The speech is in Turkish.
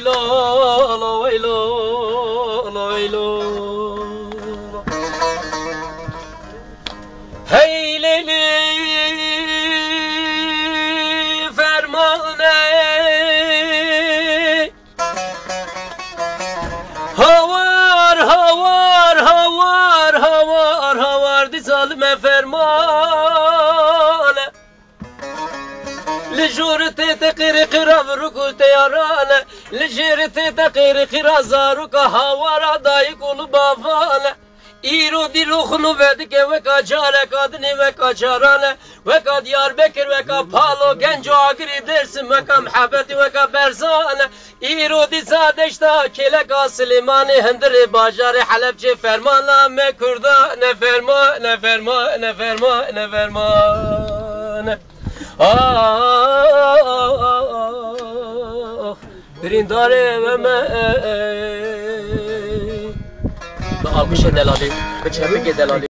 vaylo, lo vaylo, lo vaylo. Heyleli fermane Havar, havar, havar, havar, havar Di zalime fermane Li te qiri qirav rukul te بركو تيارانه لجيرت تقير قرا زاروك هوار داي قلو بافانه ایرو دیلو خنو ودی که وکا جاره کادنی وکا جارانه وکا دیار بکر وکا پالو گنج و آگری درسم وکا محبتی وکا برزانه ایرو دی زادشتا کلکا سلیمانی هندر باجار حلب چه فرمان لامه کردا نه فرما نه فرما نه فرما نه فرما آه برینداره و من به آگوش دلالی به چه بگه دلالی